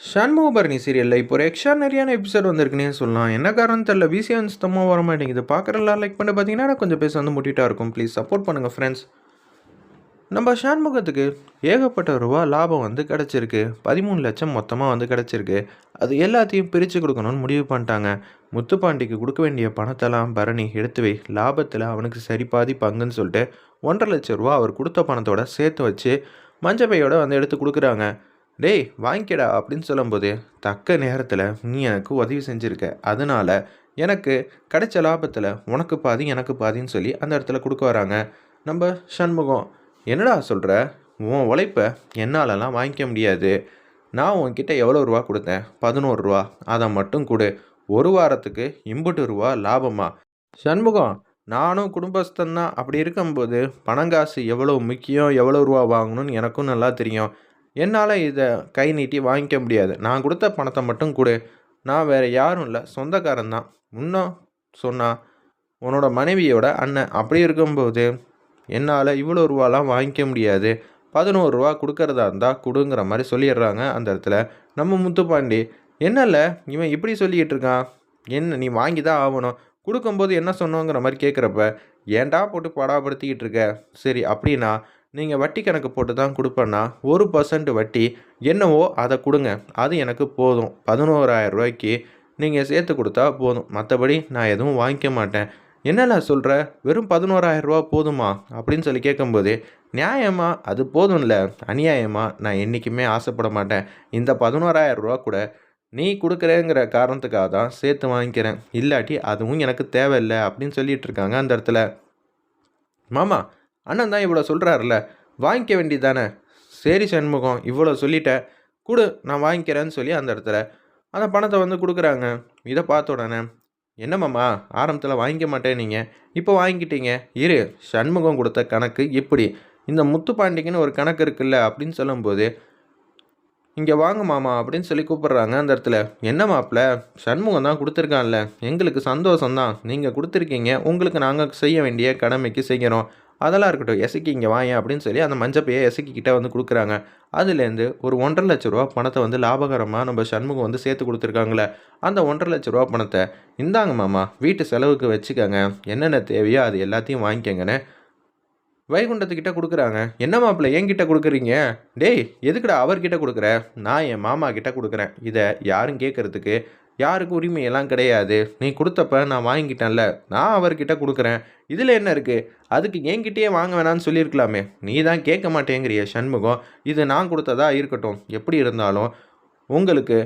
சண்முகபரணி சீரியலில் இப்போ ஒரு எக்ஸ்ட்ரானரியான எபிசோட் வந்திருக்குன்னே சொல்லலாம். என்ன காரணம் தெரில விசிஎன் சுத்தமாக வர மாட்டேங்குது. பார்க்குறலாம் லைக் பண்ணி பார்த்தீங்கன்னா கொஞ்சம் பேச வந்து முட்டிட்டா இருக்கும். ப்ளீஸ் சப்போர்ட் பண்ணுங்கள் ஃப்ரெண்ட்ஸ் நம்ம ஷான்முகத்துக்கு ஏகப்பட்ட ரூபா லாபம் வந்து கிடச்சிருக்கு. பதிமூணு லட்சம் மொத்தமாக வந்து கிடச்சிருக்கு. அது எல்லாத்தையும் பிரித்து கொடுக்கணும்னு முடிவு பண்ணிட்டாங்க. முத்துப்பாண்டிக்கு கொடுக்க வேண்டிய பணத்தெல்லாம் பரணி எடுத்து வை. லாபத்தில் அவனுக்கு சரி பாதி பங்குன்னு சொல்லிட்டு ஒன்றரை லட்ச ரூபா அவர் கொடுத்த பணத்தோட சேர்த்து வச்சு மஞ்சப்பையோட வந்து எடுத்து கொடுக்குறாங்க. டேய் வாங்கிக்கடா அப்படின்னு சொல்லும்போது தக்க நேரத்தில் நீ எனக்கு உதவி செஞ்சுருக்க. அதனால் எனக்கு கிடைச்ச லாபத்தில் உனக்கு பாதி எனக்கு பாதின்னு சொல்லி அந்த இடத்துல கொடுக்க வராங்க. நம்ம சண்முகம் என்னடா சொல்கிற உன் உழைப்பை என்னாலலாம் வாங்கிக்க முடியாது. நான் உன்கிட்ட எவ்வளோ ரூபா கொடுத்தேன்? பதினோரு ரூபா. அதை மட்டும் கொடு. ஒரு வாரத்துக்கு இம்புட்டு ரூபா லாபமா? சண்முகம் நானும் குடும்பஸ்தன் தான். அப்படி இருக்கும்போது பணங்காசு எவ்வளோ முக்கியம் எவ்வளோ ரூபா வாங்கணும்னு எனக்கும் நல்லா தெரியும். என்னால் இதை கை நீட்டி வாங்கிக்க முடியாது. நான் கொடுத்த பணத்தை மட்டும் கொடு. நான் வேறு யாரும் இல்லை. சொந்தக்காரன் தான். இன்னும் சொன்னா உன்னோட மனைவியோட அண்ணன் அப்படி இருக்கும்போது என்னால் இவ்வளோ ரூபாலாம் வாங்கிக்க முடியாது. பதினோரு ரூபா கொடுக்கறதா இருந்தால் கொடுங்கிற மாதிரி சொல்லிடுறாங்க அந்த இடத்துல நம்ம முத்துப்பாண்டி. என்னல்ல? இவன் இப்படி சொல்லிக்கிட்டு இருக்கான். என்ன நீ வாங்கி தான் ஆகணும். கொடுக்கும்போது என்ன சொன்னோங்கிற மாதிரி கேட்குறப்ப ஏன்டா போட்டு படாப்படுத்திக்கிட்டு இருக்க? சரி அப்படின்னா நீங்கள் வட்டி கணக்கு போட்டு தான் கொடுப்பேன்னா ஒரு பர்சன்ட் வட்டி என்னவோ அதை கொடுங்க. அது எனக்கு போதும். பதினோராயிரம் ரூபாய்க்கு நீங்கள் சேர்த்து கொடுத்தா போதும். மற்றபடி நான் எதுவும் வாங்கிக்க மாட்டேன். என்னென்ன சொல்கிற வெறும் பதினோராயிரரூபா போதுமா? அப்படின்னு சொல்லி கேட்கும்போது நியாயமா? அது போதும்ல. அநியாயமா? நான் என்றைக்குமே ஆசைப்பட மாட்டேன். இந்த பதினோராயிரம் ரூபா கூட நீ கொடுக்குறேங்கிற காரணத்துக்காக தான் சேர்த்து வாங்கிக்கிறேன். இல்லாட்டி அதுவும் எனக்கு தேவையில்லை அப்படின்னு சொல்லிட்டு இருக்காங்க அந்த இடத்துல. மாமா அண்ணன் தான் இவ்வளோ சொல்கிறாருல வாங்கிக்க வேண்டியது தானே சரி சண்முகம் இவ்வளோ சொல்லிட்டேன் கொடு நான் வாங்கிக்கிறேன்னு சொல்லி அந்த இடத்துல அந்த பணத்தை வந்து கொடுக்குறாங்க. இதை பார்த்த உடனே என்னம்மாம்மா ஆரம்பத்தில் வாங்கிக்க மாட்டேன் நீங்கள் இப்போ வாங்கிக்கிட்டீங்க. இரு சண்முகம் கொடுத்த கணக்கு இப்படி. இந்த முத்துப்பாண்டிக்குன்னு ஒரு கணக்கு இருக்குல்ல? அப்படின்னு சொல்லும்போது இங்கே வாங்க மாமா அப்படின்னு சொல்லி கூப்பிட்றாங்க அந்த இடத்துல. என்ன மாப்பிள்ள சண்முகம் தான் கொடுத்துருக்கான்ல. எங்களுக்கு சந்தோஷம்தான். நீங்கள் கொடுத்துருக்கீங்க. உங்களுக்கு நாங்கள் செய்ய வேண்டிய கடமைக்கு செய்கிறோம். அதெல்லாம் இருக்கட்டும். எசக்கி இங்கே வாங்க அப்படின்னு சொல்லி அந்த மஞ்சப்பையை எசக்கி கிட்ட வந்து கொடுக்குறாங்க. அதுலேருந்து ஒரு ஒன்றரை லட்ச ரூபா பணத்தை வந்து லாபகரமாக நம்ம சண்முகம் வந்து சேர்த்து கொடுத்துருக்காங்களே அந்த ஒன்றரை லட்ச ரூபா பணத்தை இந்தாங்க மாமா வீட்டு செலவுக்கு வச்சுக்கோங்க. என்னென்ன தேவையோ அது எல்லாத்தையும் வாங்கிக்கங்கன்னு வைகுண்டத்துக்கிட்ட கொடுக்குறாங்க. என்ன மாப்பிள்ள என்கிட்ட கொடுக்குறீங்க? டேய் எதுக்குடா அவர்கிட்ட கொடுக்குற? நான் என் மாமா கிட்ட கொடுக்குறேன். இதை யாரும் கேட்குறதுக்கு யாருக்கு உரிமையெல்லாம் கிடையாது. நீ கொடுத்தப்ப நான் வாங்கிட்டேன்ல. நான் அவர்கிட்ட கொடுக்குறேன். இதில் என்ன இருக்குது அதுக்கு என்கிட்டயே வாங்க வேணான்னு சொல்லியிருக்கலாமே. நீ தான் கேட்க மாட்டேங்கிறிய சண்முகம். இது நான் கொடுத்ததா இருக்கட்டும். எப்படி இருந்தாலும் உங்களுக்கு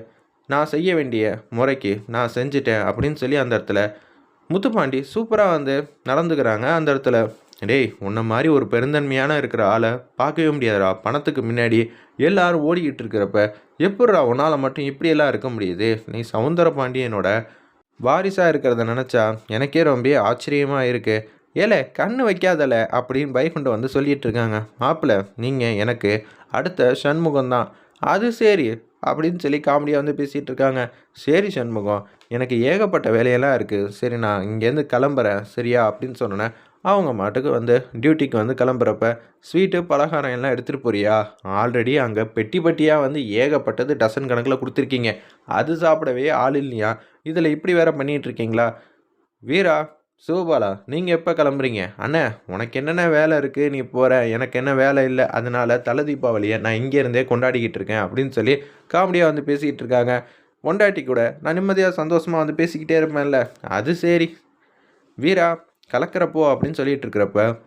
நான் செய்ய வேண்டிய முறைக்கு நான் செஞ்சுட்டேன் அப்படின்னு சொல்லி அந்த இடத்துல முத்துப்பாண்டி சூப்பராக வந்து நடந்துக்கிறாங்க. அந்த இடத்துல டேய் உன்ன மாதிரி ஒரு பெருந்தன்மையான இருக்கிற ஆளை பார்க்கவே முடியாதுடா. பணத்துக்கு முன்னாடி எல்லாரும் ஓடிக்கிட்டு இருக்கிறப்ப எப்பட்றா உன்னால் மட்டும் இப்படியெல்லாம் இருக்க முடியுது? நீ சவுந்தர பாண்டியனோட வாரிசாக இருக்கிறத நினச்சா எனக்கே ரொம்ப ஆச்சரியமாக இருக்குது ஏலே கண்ணு வைக்காதல அப்படின்னு பைக்குண்ட வந்து சொல்லிகிட்டு இருக்காங்க. மாப்பிள்ள நீங்கள் எனக்கு அடுத்த சண்முகம் தான். அது சரி அப்படின்னு சொல்லி காமெடியாக வந்து பேசிகிட்டு இருக்காங்க. சரி சண்முகம் எனக்கு ஏகப்பட்ட வேலையெல்லாம் இருக்குது சரி நான் இங்கேருந்து கிளம்புறேன். சரியா? அப்படின்னு சொன்னேன் அவங்க மாட்டுக்கு வந்து டியூட்டிக்கு வந்து கிளம்புறப்ப ஸ்வீட்டு பலகாரம் எல்லாம் எடுத்துகிட்டு போறியா? ஆல்ரெடி அங்கே பெட்டி பெட்டியாக வந்து ஏகப்பட்டது டசன் கணக்கில் கொடுத்துருக்கீங்க. அது சாப்பிடவே ஆள் இல்லையா? இதில் இப்படி வேற பண்ணிகிட்டு இருக்கீங்களா? வீரா சிவபாலா நீங்கள் எப்போ கிளம்புறீங்க? அண்ணே உனக்கு என்னென்ன வேலை இருக்குது நீ போகிற எனக்கு என்ன வேலை இல்லை. அதனால் தலை தீபாவளியை நான் இங்கேருந்தே கொண்டாடிக்கிட்டு இருக்கேன் அப்படின்னு சொல்லி காமெடியாக வந்து பேசிக்கிட்டு இருக்காங்க. பொண்டாட்டி கூட நான் நிம்மதியாக சந்தோஷமாக வந்து பேசிக்கிட்டே இருப்பேன்ல. அது சரி. வீரா கலக்கிறப்போ அப்படின்னு சொல்லிட்டு இருக்கிறப்ப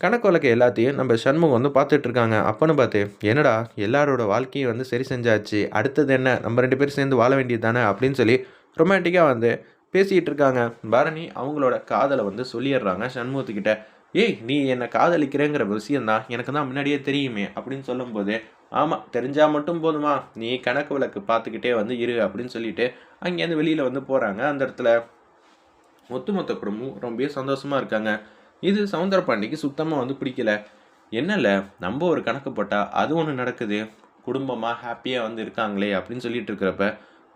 கணக்கு எல்லாத்தையும் நம்ம சண்முகம் வந்து பார்த்துட்டு இருக்காங்க பார்த்து என்னடா எல்லாரோட வாழ்க்கையும் வந்து சரி செஞ்சாச்சு. அடுத்தது என்ன? நம்ம ரெண்டு பேரும் சேர்ந்து வாழ வேண்டியது தானே அப்படின்னு சொல்லி ரொமான்டிக்காக வந்து பேசிகிட்டு இருக்காங்க பரணி அவங்களோட காதலை வந்து சொல்லிடுறாங்க சண்முகத்துக்கிட்ட. ஏய் நீ என்னை காதலிக்கிறேங்கிற விஷயந்தான். எனக்கு தான் முன்னாடியே தெரியுமே அப்படின்னு சொல்லும்போது ஆமாம் தெரிஞ்சால் மட்டும் போதுமா. நீ கணக்கு விளக்கு பார்த்துக்கிட்டே வந்து இரு அப்படின்னு சொல்லிட்டு அங்கேருந்து வெளியில் வந்து போகிறாங்க அந்த இடத்துல ஒத்துமொத்த குடும்பம் ரொம்ப சந்தோஷமாக இருக்காங்க. இது சவுந்தர பாண்டிக்கு சுத்தமாக வந்து பிடிக்கல. என்னல நம்ம ஒரு கணக்கு போட்டால் அது ஒன்று நடக்குது. குடும்பமாக ஹாப்பியாக வந்து இருக்காங்களே அப்படின்னு சொல்லிட்டு இருக்கிறப்ப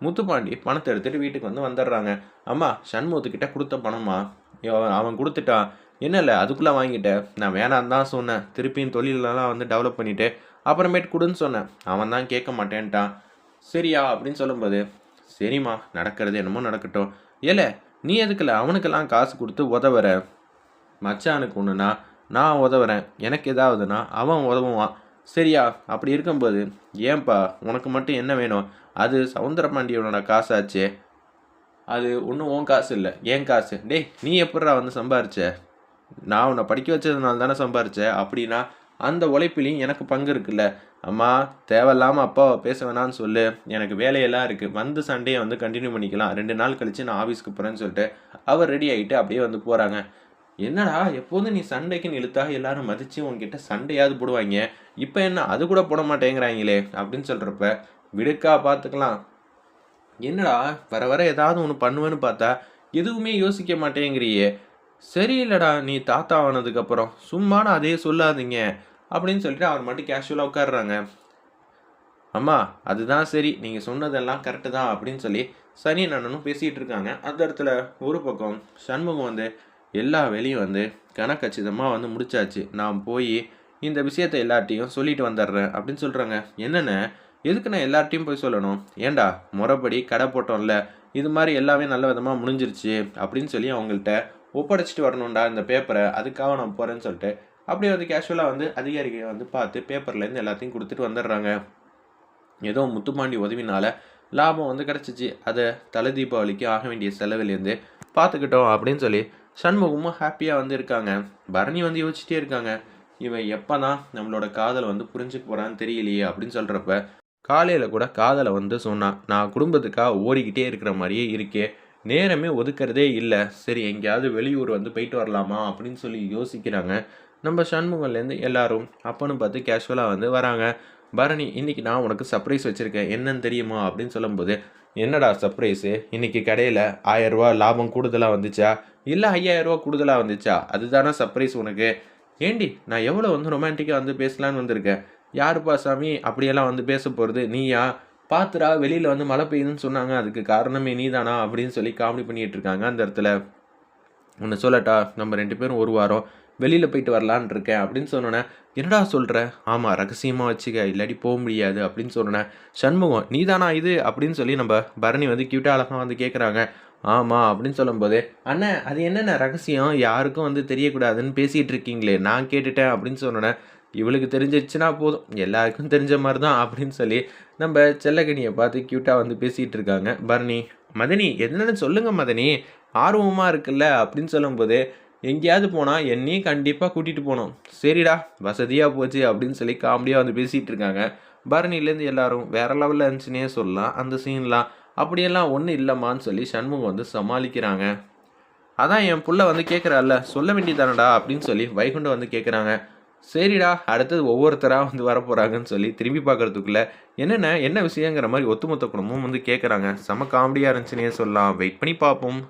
முத்துப்பாண்டி பணத்தை எடுத்துகிட்டு வீட்டுக்கு வந்து வந்துடுறாங்க. அம்மா சண்முகத்துக்கிட்ட கொடுத்த பணமா? அவன் கொடுத்துட்டான். என்னல அதுக்குள்ளே வாங்கிட்டேன் நான் வேணான்னு தான் சொன்னேன். திருப்பியும் தொழிலெல்லாம் வந்து டெவலப் பண்ணிவிட்டு அப்புறமேட்டு கொடுன்னு சொன்னேன். அவன் தான் கேட்க மாட்டேன்ட்டான். சரியா அப்படின்னு சொல்லும்போது சரிம்மா நடக்கிறது என்னமோ நடக்கட்டும். ஏல நீ எதுக்குல? அவனுக்கெல்லாம் காசு கொடுத்து உதவுற. மச்சானுக்கு ஒன்றுனா நான் உதவுறேன். எனக்கு ஏதாவதுன்னா அவன் உதவுவான். சரியா? அப்படி இருக்கும்போது ஏன்பா உனக்கு மட்டும் என்ன வேணும்? அது சவுந்தரபாண்டியனோட காசாச்சே. அது ஒன்றும் உன் காசு இல்லை. ஏன் காசு. டேய் நீ எப்படிடா வந்து சம்பாரிச்ச? நான் உன்னை படிக்க வச்சதுனால தானே சம்பாரிச்ச? அப்படின்னா அந்த உழைப்பிலையும் எனக்கு பங்கு இருக்குல்ல. அம்மா தேவையில்லாமல் அப்பாவை பேச வேணான்னு சொல்லு. எனக்கு வேலையெல்லாம் இருக்குது வந்து சண்டையை வந்து கண்டினியூ பண்ணிக்கலாம். ரெண்டு நாள் கழித்து நான் ஆஃபீஸ்க்கு போகிறேன்னு சொல்லிட்டு அவர் ரெடி ஆகிட்டு அப்படியே வந்து போகிறாங்க என்னடா எப்போதும் நீ சண்டைக்குன்னு இழுத்தா எல்லாரும் மதித்து உன்கிட்ட சண்டையாவது போடுவாங்க. இப்போ என்ன? அது கூட போட மாட்டேங்கிறாங்களே அப்படின்னு சொல்கிறப்ப விடுக்கா பார்த்துக்கலாம் என்னடா வர வர ஏதாவது ஒன்று பண்ணுவேன்னு பார்த்தா எதுவுமே யோசிக்க மாட்டேங்கிறியே. சரியில்லடா நீ தாத்தா ஆனதுக்கப்புறம் சும்மான அதே சொல்லாதீங்க. அப்படின்னு சொல்லிட்டு அவர் மட்டும் கேஷுவலாக உட்காடுறாங்க அம்மா அதுதான் சரி. நீங்கள் சொன்னதெல்லாம் கரெக்டு தான் அப்படின்னு சொல்லி சனி அண்ணனும் பேசிகிட்டு இருக்காங்க. அந்த இடத்துல ஒரு பக்கம் சண்முகம் வந்து எல்லா வேலையும் வந்து கணக்கச்சிதமாக வந்து முடிச்சாச்சு. நான் போய் இந்த விஷயத்தை எல்லார்ட்டையும் சொல்லிட்டு வந்துடுறேன் அப்படின்னு சொல்கிறாங்க என்னென்ன? எதுக்கு நான் எல்லார்ட்டையும் போய் சொல்லணும்? ஏண்டா முறைப்படி கடை போட்டோம்ல. இது மாதிரி எல்லாமே நல்ல விதமாக முடிஞ்சிருச்சு அப்படின்னு சொல்லி அவங்கள்ட்ட ஒப்படைச்சிட்டு வரணும்டா இந்த பேப்பரை அதுக்காக நான் போகிறேன்னு சொல்லிட்டு அப்படியே வந்து கேஷுவலாக வந்து அதிகாரிகள் வந்து பார்த்து பேப்பர்லேருந்து எல்லாத்தையும் கொடுத்துட்டு வந்துடுறாங்க. ஏதோ முத்துப்பாண்டி உதவினால லாபம் வந்து கிடச்சிச்சு. அதை தலை தீபாவளிக்கு ஆக வேண்டிய செலவுலேருந்து பார்த்துக்கிட்டோம் அப்படின்னு சொல்லி சண்முகமும் ஹாப்பியாக வந்து இருக்காங்க. பரணி வந்து யோசிச்சிட்டே இருக்காங்க. இவன் எப்போ தான் நம்மளோட காதலை வந்து புரிஞ்சுக்க போகிறான்னு தெரியலையே அப்படின்னு சொல்கிறப்ப காலையில் கூட காதலை வந்து சொன்னான். நான் குடும்பத்துக்காக ஓடிக்கிட்டே இருக்கிற மாதிரியே இருக்கே. நேரமே ஒதுக்கிறதே இல்லை. சரி எங்கேயாவது வெளியூர் வந்து போயிட்டு வரலாமா அப்படின்னு சொல்லி யோசிக்கிறாங்க. நம்ம சண்முகம்லேருந்து எல்லாரும் அப்பன்னு பார்த்து கேஷுவலாக வந்து வராங்க. பரணி இன்னைக்கு நான் உனக்கு சர்ப்ரைஸ் வச்சுருக்கேன். என்னன்னு தெரியுமா? அப்படின்னு சொல்லும்போது என்னடா சர்ப்ரைஸு இன்றைக்கி கடையில் ஆயரூவா லாபம் கூடுதலாக வந்துச்சா? இல்லை ஐயாயிரரூவா கூடுதலாக வந்துச்சா? அதுதானே சர்ப்ரைஸ் உனக்கு? ஏண்டி நான் எவ்வளோ வந்து ரொமான்டிக்காக வந்து பேசலான்னு வந்திருக்கேன்? யாருப்பா சாமி? அப்படியெல்லாம் வந்து பேச போகிறது நீயா? பாத்துடா வெளியில் வந்து மழை பெய்யுதுன்னு சொன்னாங்க. அதுக்கு காரணமே நீதானா? அப்படின்னு சொல்லி காமெடி பண்ணிகிட்டு இருக்காங்க அந்த இடத்துல. ஒன்று சொல்லட்டா நம்ம ரெண்டு பேரும் ஒரு வாரம் வெளியில் போயிட்டு வரலான் இருக்கேன் அப்படின்னு சொன்னோன்னே என்னடா சொல்கிற ஆமாம் ரகசியமாக வச்சுக்க இல்லாட்டி போக முடியாது அப்படின்னு சொன்னேன் சண்முகம் நீதானா இது? அப்படின்னு சொல்லி நம்ம பரணி வந்து கியூட்டாக அழகாக வந்து கேட்குறாங்க ஆமாம் அப்படின்னு சொல்லும்போது அண்ணன் அது என்னென்ன ரகசியம்? யாருக்கும் வந்து தெரியக்கூடாதுன்னு பேசிகிட்டு இருக்கீங்களே நான் கேட்டுட்டேன் அப்படின்னு சொன்னோன்னே இவளுக்கு தெரிஞ்சிச்சுன்னா போதும் எல்லாருக்கும் தெரிஞ்ச மாதிரி தான் அப்படின்னு சொல்லி நம்ம செல்லகனியை பார்த்து க்யூட்டாக வந்து பேசிகிட்டு இருக்காங்க. பரணி மதனி என்னென்னு சொல்லுங்கள் மதனி ஆர்வமாக இருக்குல்ல அப்படின்னு சொல்லும்போது எங்கேயாவது போனால் என்னையும் கண்டிப்பாக கூட்டிகிட்டு போகணும். சரிடா வசதியாக போச்சு அப்படின்னு சொல்லி காமெடியாக வந்து பேசிகிட்டு இருக்காங்க. பரணிலேருந்து எல்லாரும் வேற லெவலில் இருந்துச்சுன்னே சொல்லலாம். அந்த சீன்லாம் அப்படியெல்லாம் ஒன்றும் இல்லைம்மான்னு சொல்லி சண்முகம் வந்து சமாளிக்கிறாங்க. அதான் என் புள்ள வந்து கேட்குறாள்ல சொல்ல வேண்டியதானடா அப்படின்னு சொல்லி வைகுண்டம் வந்து கேட்குறாங்க சரிடா அடுத்தது ஒவ்வொருத்தராக வந்து வரப்போகிறாங்கன்னு சொல்லி திரும்பி பார்க்குறதுக்குள்ளே என்னென்ன என்ன விஷயங்கிற மாதிரி ஒத்துமொத்த குடும்பமும் வந்து கேட்குறாங்க செம காமெடியாக இருந்துச்சுன்னே சொல்லலாம். வெயிட் பண்ணி பார்ப்போம்.